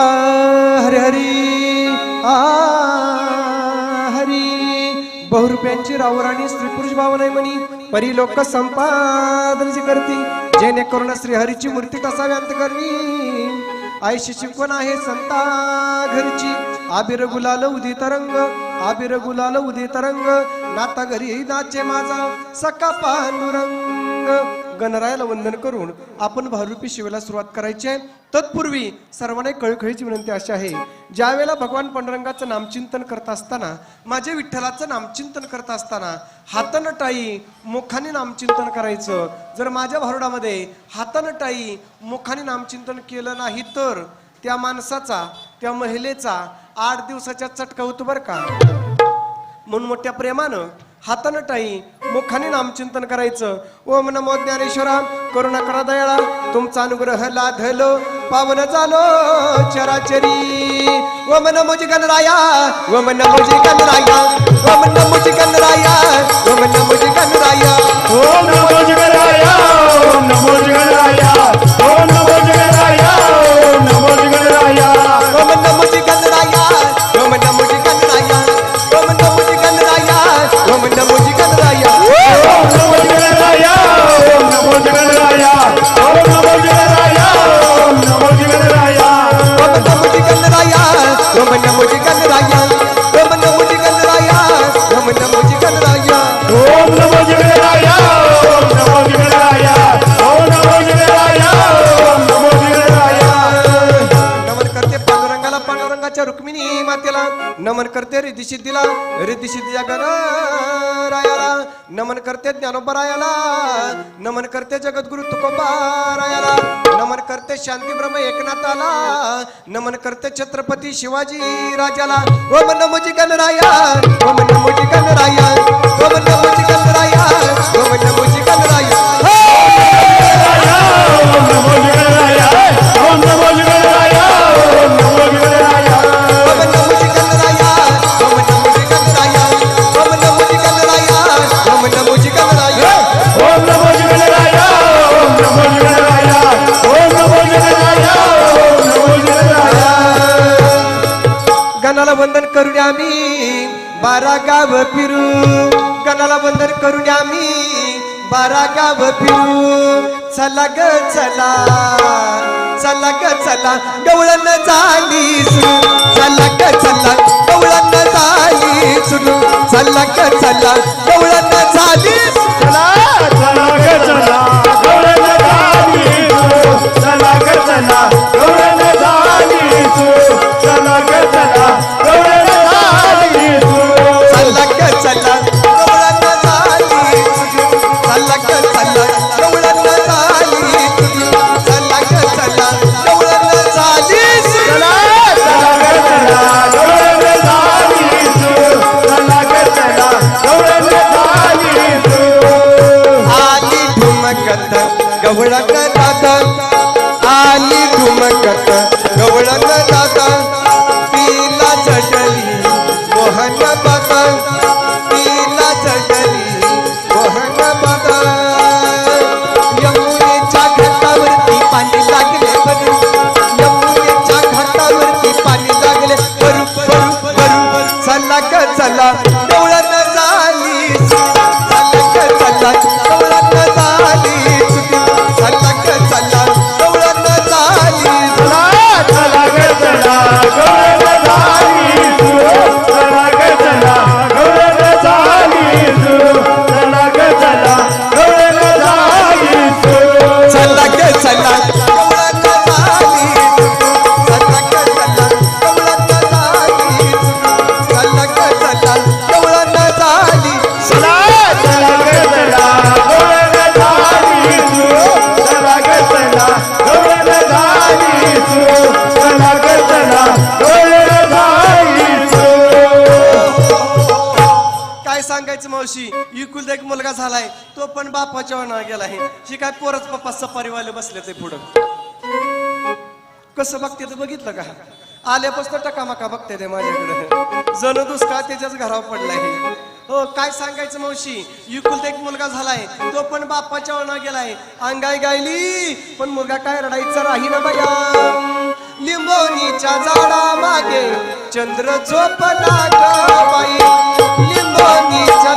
हरी हरी आ हरी. बहुरुप्यांची रावराणी स्त्री पुरुष भावना म्हणी. परी लोक संपादनची करती. जेणेकरून श्रीहरीची मूर्ती कसा व्यंत करणी. आईशी शिकवण आहे संता घरची. आबिर गुलाल उदित तरंग आबिर गुलाल उदित तरंग. नाता घरी नाचे माझा सका पांडुरंग. गणरायाला वंदन करून आपण भारूपी शिवेला सुरुवात करायची आहे. तत्पूर्वी सर्वांना कळखळीची कळकळीची विनंती अशी आहे. ज्या वेळेला भगवान पांडुरंगाचं नामचिंतन करत असताना माझ्या विठ्ठलाचं नामचिंतन करत असताना हातानं टाई मुखाने नामचिंतन करायचं. जर माझ्या भारुडामध्ये हातानं टाई मुखाने नामचिंतन केलं नाही तर त्या माणसाचा त्या महिलेचा आठ दिवसाच्या चटका होतो बरं का? म्हणून मोठ्या प्रेमानं हातानं टाई मुखाने नामचिंतन करायचं. ओम नमो ज्ञानेश्वरा करुणा करा दयाळा तुमचा अनुग्रह लाधलो पावन झालो चराचरी. ओम नमो जी गणराया ओम नमो जी गणराया ओम नमो जी गणराया ओम नमो जी गणराया ओम नमो जगराया ओम नमो जगराया ओम नमो जगराया ओम ओम नमन करते रिद्धी सिद्धीला रिद्धी सिद्धीच्या गणरायाला नमन करते ज्ञानोबरायाला नमन करते जगद्गुरु तुकोबारायाला. नमन करते शांती ब्रह्म एकनाथाला नमन करते छत्रपती शिवाजी राजाला. ओम नमोजी गणराया ओम नमोजी गणराया ओम नमोजी गणराया ओम नमोजी गणराया बारा गाव पिऊ. चला ग चला. चला ग चला. गवळण झाली सुरू. चला ग चला. गवळण झाली सुरू. चला ग चला. गवळण झाली चला. मावशी एक मुलगा झालाय तो पण बापाच्या वाना गेला आहे ही काय पोरच पप्पा सफारीवाले बसले ते पुढं. कसं बघते तर बघितलं का? आल्यापासून टकामका बघते ते माझ्याकडे. जण दुष्काळ त्याच्याच घरावर पडला आहे हो काय सांगायचं मावशी? इकुलता एक मुलगा झालाय तो पण बापाच्या वना गेलाय. अंगाय गायली पण मुलगा काय रडायचा राही ना बाया. लिंबोनीच्या झाडा मागे चंद्र झोपला ग बाई. लिंबोनीच्या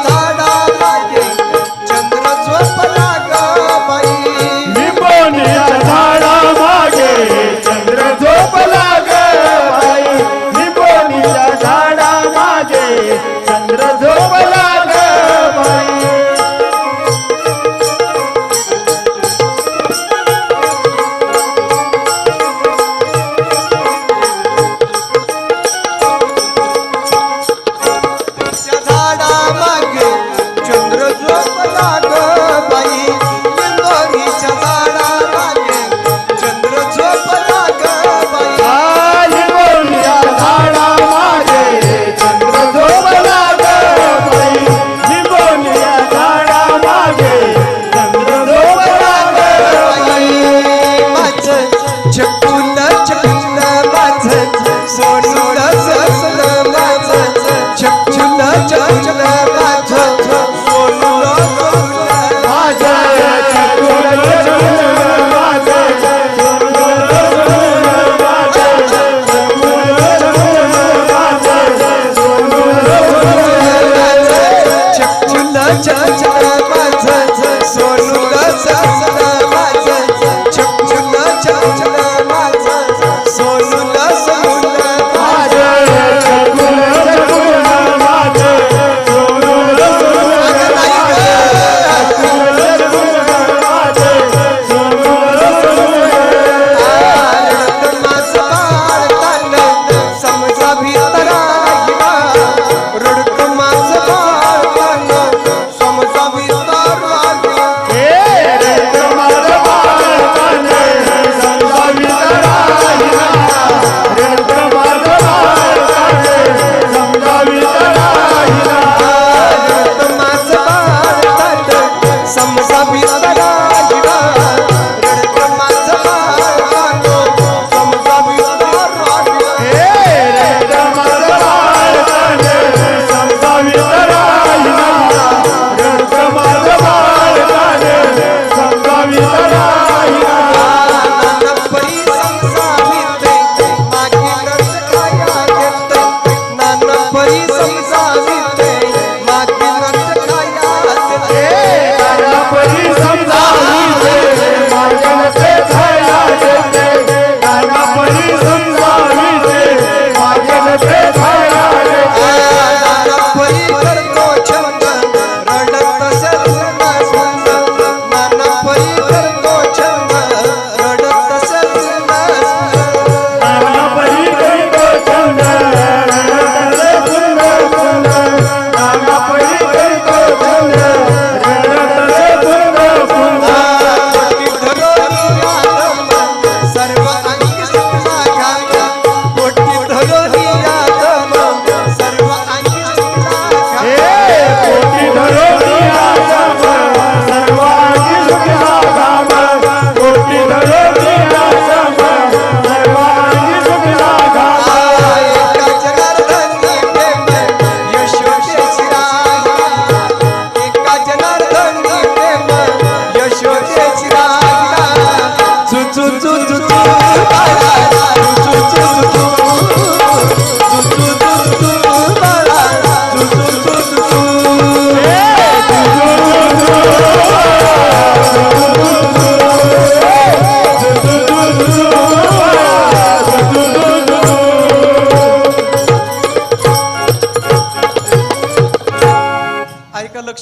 책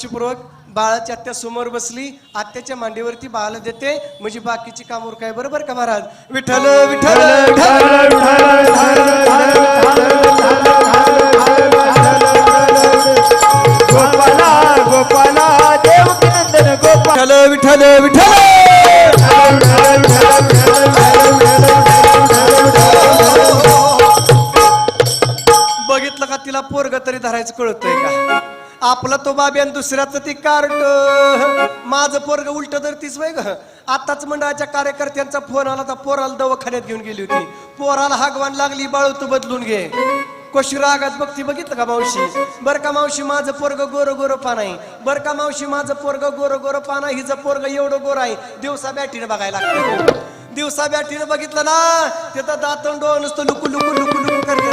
लक्षपूर्वक बाळाची आत्या समोर बसली आत्याच्या मांडीवरती बाळाला देते म्हणजे बाकीची काम काय बरोबर का महाराज विठ्ठल विठ्ठल गोपाला विठ्ठल विठ्ठल विठ्ठल बघितलं का तिला पोरग तरी धरायचं कळतंय का आपला तो बाबी आणि दुसऱ्याचं ती कार्ड. माझं पोरग उलट तर तीच वय ग. आताच मंडळाच्या कार्यकर्त्यांचा फोन आला तर पोराला दवाखान्यात घेऊन गेली होती. पोराला हागवान लागली बाळू तू बदलून घे. कशी रागात बघती बघितलं का मावशी? बर का मावशी माझं पोरग गोर गोर पान आहे. बर का मावशी माझं पोरग गोर गोर पान आहे. हिचं पोरग एवढं गोर आहे. दिवसा बॅटीने बघायला लागतं. दिवसा बॅटीनं बघितलं ना तिथं दातंडो नुसतं लुकू लुकू लुकू लुकू करते.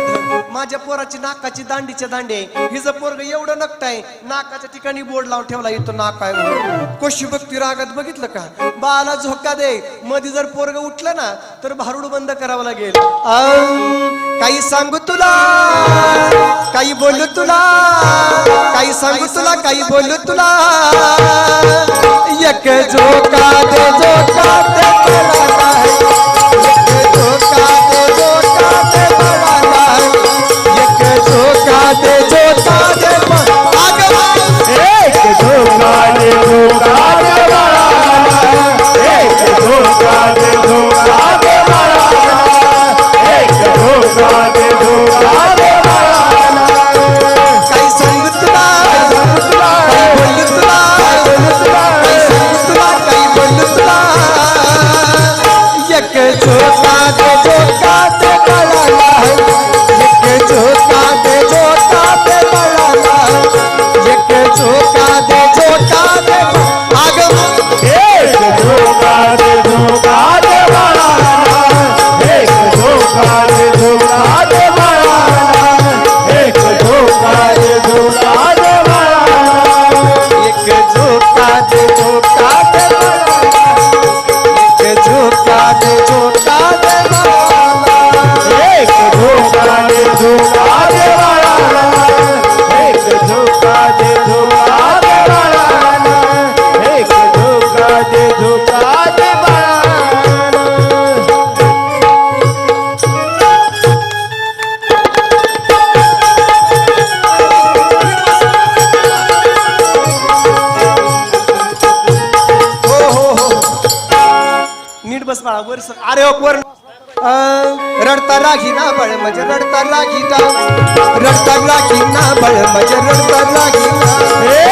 माझ्या पोराची नाकाची दांडीच्या आहे हिचं पोरग एवढं नकटाय नाकाच्या ठिकाणी बोर्ड लावून ठेवला येतो नाक आहे कोशी भक्ती रागात बघितलं का? बाला झोका दे. मध्ये जर पोरग उठलं ना तर भारूड बंद करावं लागेल. काही सांगू तुला काही बोलू तुला काही सांगू तुला काही बोलू तुला. एक झोका दे झोका दे बळ म्हणजे रडता रागी ना रडता रागी ना बळ म्हणजे रडता रागी ना हे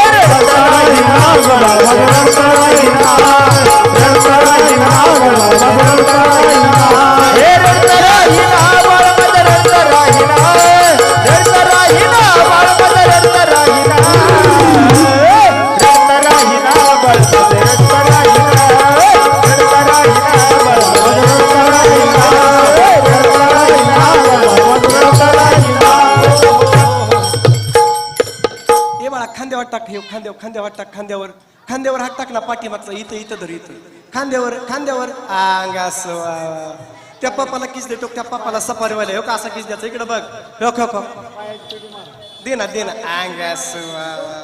खांदेव टाक हे खांद्यावर खांद्यावर टाक खांद्यावर खांद्यावर हात टाकला पाठीमागचा इथं इथं धर इथं खांद्यावर खांद्यावर आंगास वा वा. त्या पप्पाला किस देतो त्या पप्पाला सफारीवाले हो का असा किस द्यायचा इकडे बघ हो खो खो दे ना दे ना आंगास वा वा.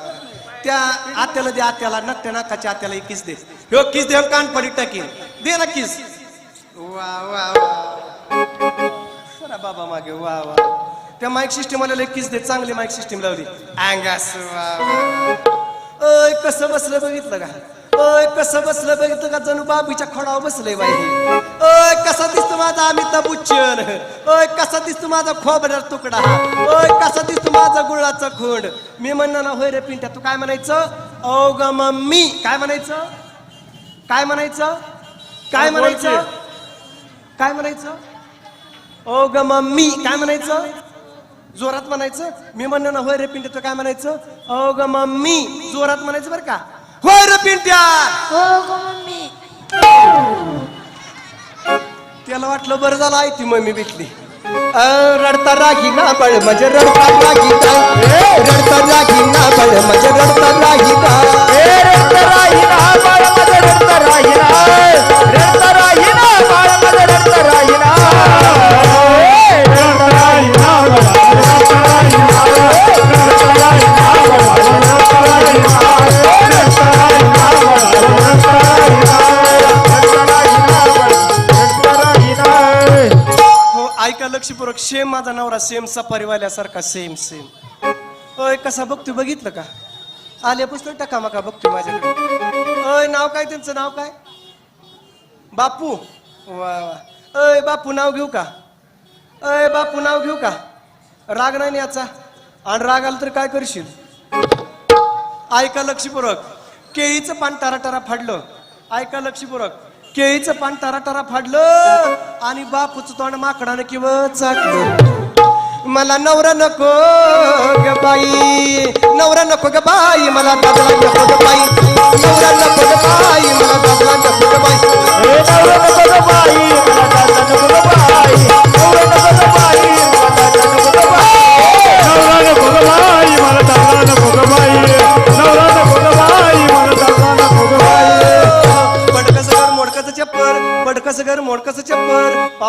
त्या आत्याला दे आत्याला नकट्या नाकाच्या आत्याला किस दे हो किस दे कान पडी टाकीन दे ना किस वा वा वा सरा बाबा मागे वा वा त्या माईक सिस्टीम वाल्याला एक किस दे चांगली माईक सिस्टीम लावली. अंगास. ओय कसं बसलं बघितलं का? ओय कसं बसलं बघितलं का? जणू बाबीच्या खोडावर बसलंय बाई. ओय कसा दिसतो माझा अमिताभ बच्चन? ओय कसा दिसतो माझा खोबऱ्या तुकडा? ओय कसा दिसतो माझा गुळाचा खोंड? मी म्हणणार ना होय रे पिंट्या तू काय म्हणायचं? ओ ग मम्मी. काय म्हणायचं? काय म्हणायचं? काय म्हणायचं? काय म्हणायचं? ओ ग मम्मी. काय म्हणायचं? जोरात म्हणायचं? मी म्हणणं ना होय रे पिंट्या तू काय म्हणायचं? ओ ग मम्मी. जोरात म्हणायचं बरं का? होय रे पिंट्या. हो गो मम्मी. त्याला वाटलं बरं झालं आहे ती मम्मी भेटली. अं, रडता रागी ना बळ म्हणजे रडता रागी ना रडता रागी ना बळ म्हणजे रडता रागी ना हे रंतराई ना बाळ माझं रंतराई ना. रंतराई ना बाळ माझं रंतराई ना. का ऐका सेम माझा नवरा सेम सफारीवाल्यासारखा सेम सेम अय कसा बघतोय बघितलं का? आल्यापासून टाका मका बघतोय माझ्याकडे. अय नाव काय त्यांचं नाव काय? बापू. वा वा. अय बापू नाव घेऊ का? अय बापू नाव घेऊ का? राग नाही याचा? आणि राग आला तर काय करशील? ऐका लक्षपूर्वक. केळीचं पान टारा टारा फाडलं. ऐका लक्षपूर्वक. केळीचं पान टरा टरा फाडलं आणि बापूचं तोंड माकडानं किंवा चाटलं मला नवरा नको ग बाई नवरा नको ग बाई मला दादला नको ग बाई. नवरा नको ग बाई मला दादला नको ग बाई. नवरा नको ग बाई मला दादला नको ग बाई. नवरा नको ग बाई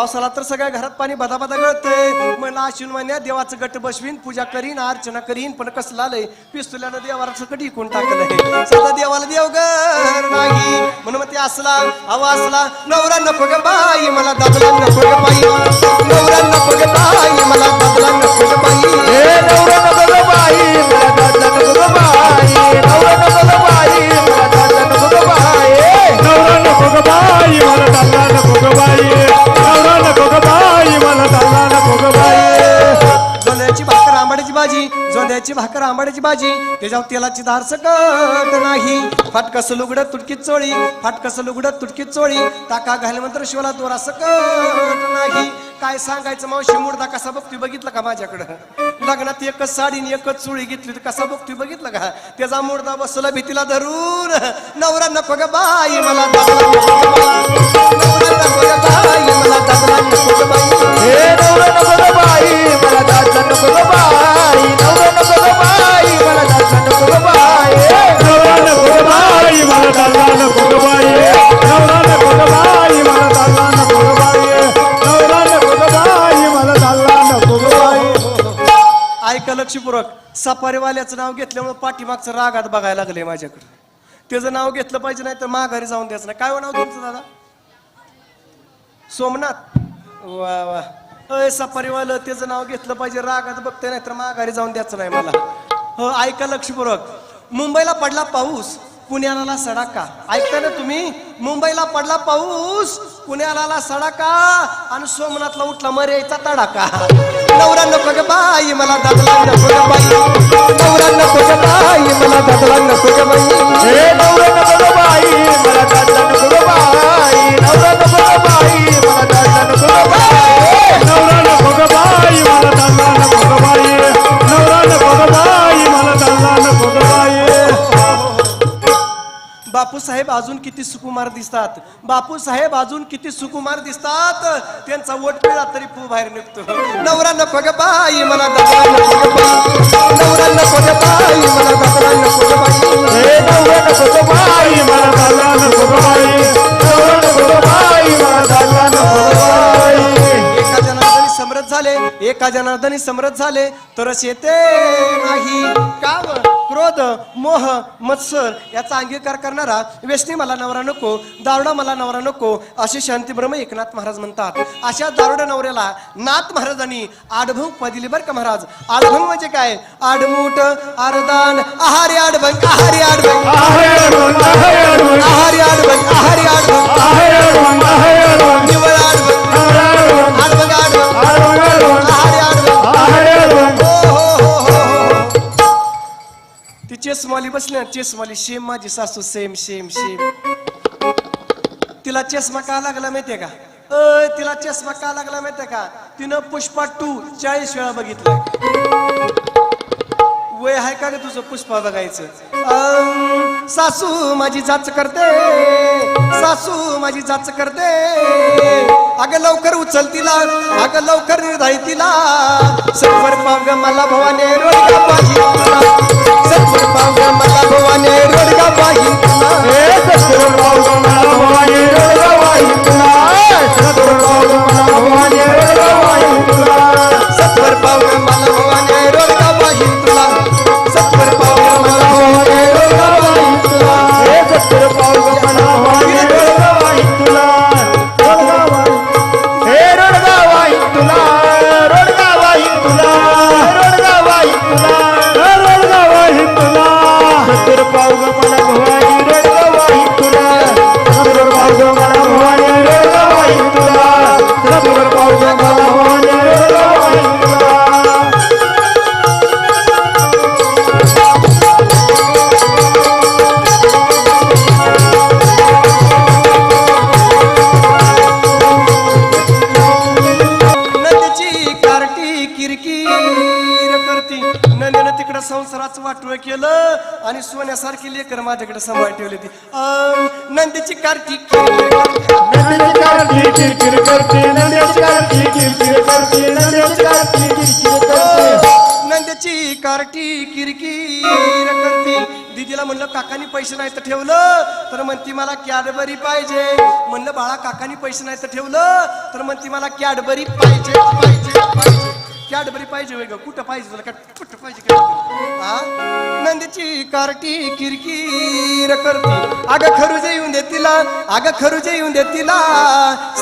पावसाला तर सगळ्या घरात पाणी बदा बदा गळतंय म्हणलं अश्विन महिन्यात देवाचं गट बसवीन पूजा करीन अर्चना करीन पण कसं आलंय? पिस्तुल्यानं देवाला सकट इकून टाकलंय. सदा देवाला देवघर नाही. म्हणून मग ते असला हवा असला नवरा नको ग बाई मला दादला नको ग बाई. नवरा नको ग बाई मला दादला नको ग बाई. नवरा नको ग बाई मला दादला नको ग बाई. नवरा नवरा नको बाई मला चालला नको ग बाई नवरा नको ग बाई मला चालला नको ग बाई भाकर आंबाड्याची भाजी. जोंधळ्याची भाकर आंबाड्याची भाजी. त्याच्यावर तेलाची धार सकट नाही. फाटकस लुगड तुटकीत चोळी. फाटकस लुगड तुटकीत चोळी. टाका घाल मंत्र शिवला दोरा सकट नाही. काय सांगायचं मावशी मुर्दा कसा बघतोय बघितलं का माझ्याकडं? लग्नात एकच साडी आणि एकच चोळी घेतली तर कसा बघतोय बघितलं का? त्याचा मुर्दा बसला भीतीला धरून. नवरा नको ग बाई मला बाई. नवरा बाई मला बाई. बाई मला ऐका लक्षपूर्वक सफारीवाल्याचं नाव घेतल्यामुळे पाठीमागचं रागात बघायला लागले माझ्याकडे. त्याचं नाव घेतलं पाहिजे नाही तर माघारी जाऊन द्यायचं नाही. काय हो नाव तुमचं दादा? सोमनाथ? वा वा. अय सफारीवालं त्याचं नाव घेतलं पाहिजे रागात बघते नाही तर माघारी जाऊन द्यायचं नाही मला. हो ऐका लक्षपूर्वक मुंबईला पडला पाऊस पुण्याला सडाका. ऐकता ना तुम्ही? मुंबईला पडला पाऊस पुण्याला सडाका आणि सोमनाथला उठला मर्याचा तडाका. नवरा नको ग बाई मला दादला नको ग बाई. नवरा नको ग बाई मला दादला नको ग बाई. हे नवरा नको ग बाई मला दादला नको ग बाई. नवरा नको ग बाई मला दादला नको ग बाई. नवरा नको ग बाई मला चालला नको ग बाई नवरा नको ग बाई मला चालला नको ग बाई बापू साहेब अजून किती सुकुमार दिसतात? बापू साहेब अजून किती सुकुमार दिसतात? त्यांचा वट पिळा तरी पू बाहेर निघतो. नवरा नको ग बाई मला दसरा नको ग बाई नवरा नको ग बाई मला दसरा नको ग बाई हे नवरा नको ग बाई मला दादा नको ग बाई नवरा नको ग बाई मला दादा नको ग बाई एका समृद्ध झाले एका जनार्दनी समृद्ध झाले तरच येते नाही. काम क्रोध मोह मत्सर याचा अंगीकार करणारा व्यसनी मला नवरा नको दारुडा मला नवरा नको असे शांतीब्रह्म एकनाथ महाराज म्हणतात. अशा दारुड्या नवऱ्याला नाथ महाराजांनी आडभंग पदिली बर का महाराज? आडभंग म्हणजे काय? आडमूट आरदान आहारी आडभंग आहारी आडभंग. आहे अडवण आहे अडवण आहारी आडभंग आहारी आडभंग. चेसवाली बसली ना चेसवाली सेम माझी सासू सेम सेम सेम तिला चष्मा का लागला माहितीये का? अ तिला चष्मा का लागला माहितीये का? तिनं पुष्पा टू चाळीस वेळा बघितलं वय आहे का ग तुझं पुष्पा बघायचं? सासू माझी जाच करते. सासू माझी जाच करते. अग लवकर उचल तिला अगं लवकर निर्धारी तिला. सत्वर पाव ग मला भवाने रोडगा पाहिजे सोन्यासारखी लेकर माझ्याकडे सांभाळ ठेवली ती अं, नंदीची कार्टी किरकिर करते. नंद्याची किरकिर करते. किरकिर करते किरकिर करते कार्टी करती दिदीला म्हणलं काकानी पैसे नाही तर ठेवलं तर म्हणती मला कॅडबरी पाहिजे. म्हणलं बाळा काकानी पैसे नाही तर ठेवलं तर म्हणती मला कॅडबरी पाहिजे पाहिजे पाहिजे. कॅडबरी पाहिजे वेग कुठं पाहिजे तुला? कुठं पाहिजे हा आनंदची कार्टी किरकिर करते. आग खरुजे येऊन दे तिला आग खरुजे येऊन दे तिला.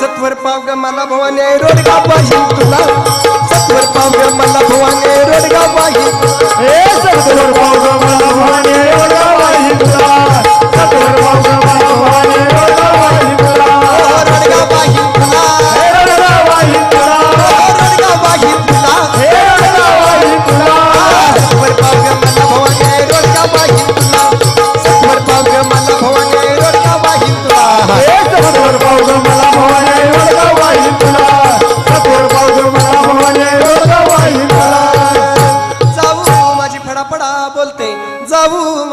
सत्वर पाव ग मला भवाने रोडगा पाहिजे तुला. सत्वर पाव ग मला भवाने रोडगा पाहिजे हे सत्वर पाव ग मला भवानी एवढा वाही तुला. सत्वर पाव ग मला भवानी एवढा वाही भवाने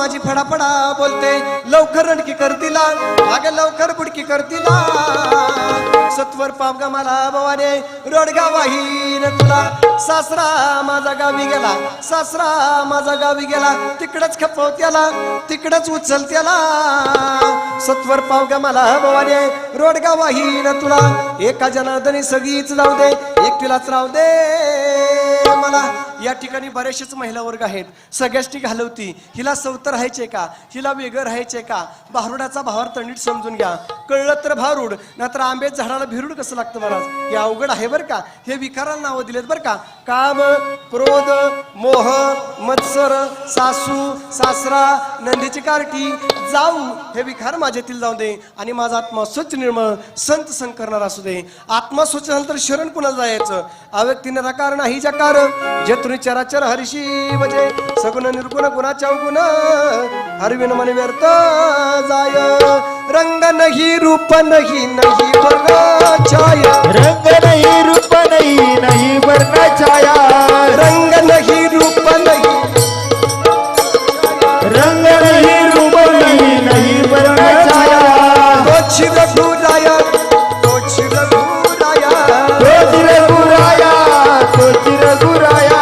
माझी फडाफडा बोलते लवकर रणकी करतीला अगं लवकर बुडकी करतीला सत्वर पाप ग मला भवाने रोडगा वाहीन तुला. सासरा माझा गावी गेला सासरा माझा गावी गेला. तिकडच खपवत्याला तिकडच उचल त्याला. सत्वर पाव ग मला भवाने रोडगा वाहीन तुला. एका जनार्दनी सगळीच लावू दे एकटीलाच राहू दे मला. या ठिकाणी बरेचसेच महिला वर्ग आहेत. सगळ्याच ती घालवती हिला सवतर राहायचे का? हिला वेगळं राहायचे का? भारुडाचा भावार्थ नीट समजून घ्या. कळलं तर भारूड नाहीतर आंबेच झाडाला भिरूड कसं लागतं महाराज? हे अवघड आहे बरं का? हे विकाराला नावं दिलेत बरं का? काम क्रोध मोह मत्सर सासू सासरा नंदीची कार्टी जाऊ हे विकार माझ्यातील जाऊ दे. आणि माझा आत्मा स्वच्छ निर्मळ संत संग करणार असू दे. आत्मा स्वच्छ झाला तर शरण कुणाला जायचं? अव्यक्ती नकार नाही जकार जे तुम्ही चराचर हरिशी म्हणजे सगुण निर्गुण गुणाच्या गुण. हरविन मन व्यर्थ जाय. रंग नाही रूप नाही नाही वर्ण छाय. रंग नहीं रूप नहीं नहीं वर्ण छाया. रंग नाही रूप नाही. रंग नहीं रूप नहीं नहीं वर्ण छाया. तोच रघुराय तोच रघुराय. तो चिरगुराया तो चिरगुराया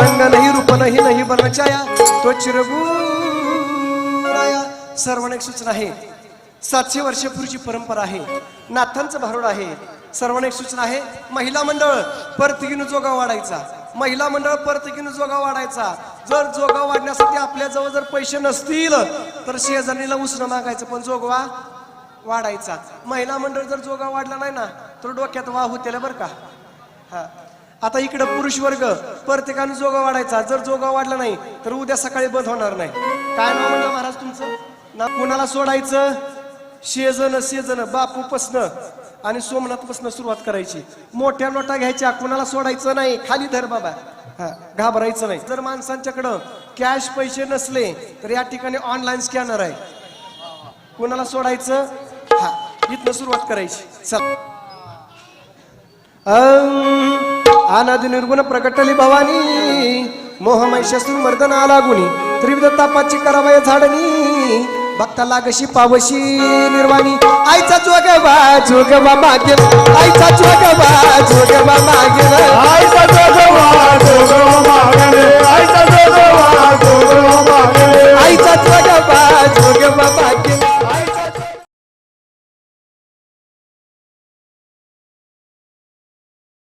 रंग नाही रूप नाही नाही बनचाया तो चिरगुराया सर्वांना एक सूचना आहे. सातशे वर्षापूर्वीची परंपरा आहे. नाथांचं भारूड आहे. सर्वांना एक सूचना आहे. महिला मंडळ परतगीनं जोगा वाढायचा. महिला मंडळ परतगीनं जोगा वाढायचा. जर जोगा वाढण्यासाठी आपल्या जवळ जर पैसे नसतील तर शेजारीला उसणं मागायचं. पण जोगवा वाढायचा. महिला मंडळ जर जोगा वाढला नाही ना तर डोक्यात वाह होतेला बरं का? हा. आता इकडं पुरुष वर्ग प्रत्येकाने जोगा वाढायचा. जर जोगा वाढला नाही तर उद्या सकाळी बंद होणार नाही. काय नाव म्हणलं महाराज तुमचं? ना कुणाला सोडायचं? शेजन शेजन बापू पसनं आणि सोमनाथ पसनं सुरुवात करायची. मोठ्या नोटा घ्यायच्या कुणाला सोडायचं नाही? खाली धर बाबा. हा घाबरायचं नाही. जर माणसांच्याकडं कॅश पैसे नसले तर या ठिकाणी ऑनलाईन स्कॅनर आहे. कुणाला सोडायचं? इथनं सुरुवात करायची. चला. निर्गुण प्रकटली भवानी मोहमय मर्दन आला गुणी त्रिविध तापाची करावय झाडणी भक्ता लागशी पावशी निर्वाणी. आईचा चुग जोगबा मागेल. आईचा चुग जोगबा मागेल. आईचा चुग जोगबा मागेल. आईचा जोगबा जोगबा मागेल. आईचा जोगबा जोगबा मागेल.